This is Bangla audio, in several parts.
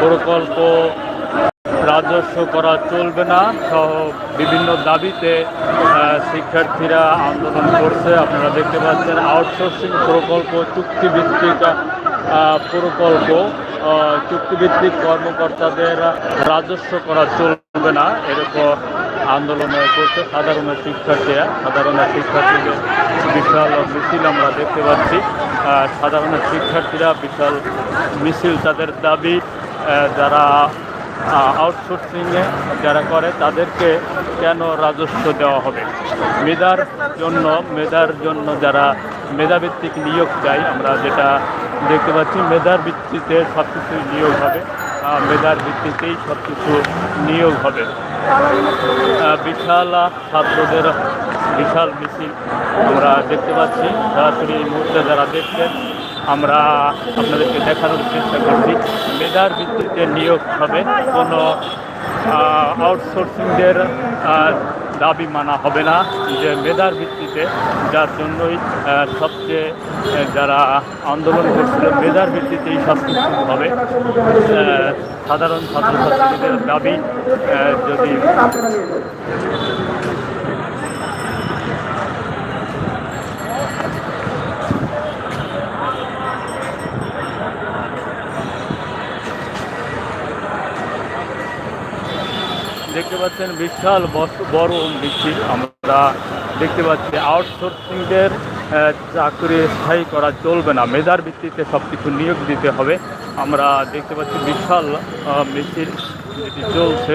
প্রকল্প রাজস্ব করা চলবে না। সহ বিভিন্ন দাবিতে শিক্ষার্থীরা আন্দোলন করছে। আপনারা দেখতে পাচ্ছেন আউটসোর্সিং প্রকল্প, চুক্তিভিত্তিক প্রকল্প। চুক্তিভিত্তিক কর্মকর্তাদের রাজস্ব করা চলবে না। এরকম আন্দোলন করছে সাধারণ শিক্ষার্থীরা। সাধারণ শিক্ষার্থীদের বিশাল মিছিল আমরা দেখতে পাচ্ছি। সাধারণ শিক্ষার্থীরা বিশাল মিছিল, তাদের দাবি যারা আউটসোর্সিংয়ে যারা করে, তাদেরকে কেন রাজস্ব দেওয়া হবে? মেধার জন্য মেধার জন্য যারা মেধাভিত্তিক নিয়োগ চাই, আমরা যেটা দেখতে পাচ্ছি, মেধার ভিত্তিতে সব কিছু নিয়োগ হবে মেধার ভিত্তিতেই সব কিছু নিয়োগ হবে। বিশাল ছাত্রদের বিশাল মিছিল আমরা দেখতে পাচ্ছি। সরাসরি এই মুহূর্তে যারা দেখছেন আমরা আপনাদেরকে দেখানোর চেষ্টা করছি। মেধার ভিত্তিতে নিয়োগ হবে। কোনো আউটসোর্সিংদের দাবি মানা হবে না যে মেধার ভিত্তিতে। যার জন্যই সবচেয়ে যারা আন্দোলন করছিল, মেধার ভিত্তিতেই সব কিছু হবে। সাধারণ ছাত্রছাত্রীদের দাবি যদি দেখতে পাচ্ছেন বিশাল বড় বৃষ্টি। আমরা দেখতে পাচ্ছি আউটসোর্সিংদের চাকরি স্থায়ী করা চলবে না। মেধার ভিত্তিতে সব কিছু নিয়োগ দিতে হবে। আমরা দেখতে পাচ্ছি বিশাল মিছিল যেটি চলছে।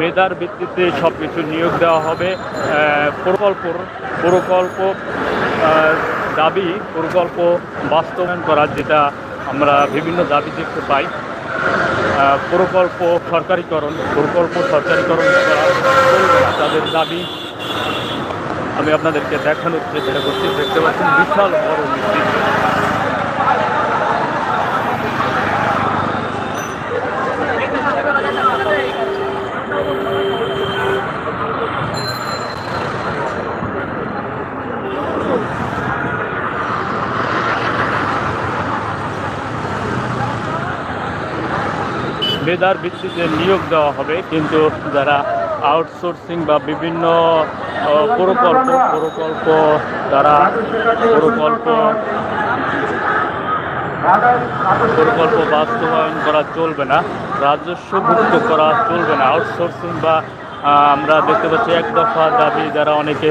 মেধার ভিত্তিতে সব কিছু নিয়োগ দেওয়া হবে। প্রকল্প প্রকল্প দাবি, প্রকল্প বাস্তবায়ন করার যেটা আমরা বিভিন্ন দাবি দেখতে পাই। প্রকল্প সরকারিকরণ প্রকল্প সরকারিকরণ করা তাদের দাবি আমি আপনাদেরকে দেখানোর চেষ্টা করছি। দেখতে পাচ্ছেন বিশাল বড় মেধার ভিত্তিতে নিয়োগ দেওয়া হবে, কিন্তু যারা আউটসোর্সিং বা বিভিন্ন প্রকল্প প্রকল্প দ্বারা প্রকল্প প্রকল্প বাস্তবায়ন করা চলবে না, রাজস্বভুক্ত করা চলবে না আউটসোর্সিং বা আমরা দেখতে পাচ্ছি এক দফা দাবি যারা অনেকে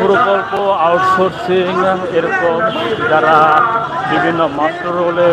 প্রকল্প আউটসোর্সিং এরকম যারা বিভিন্ন মাস্টার রোলে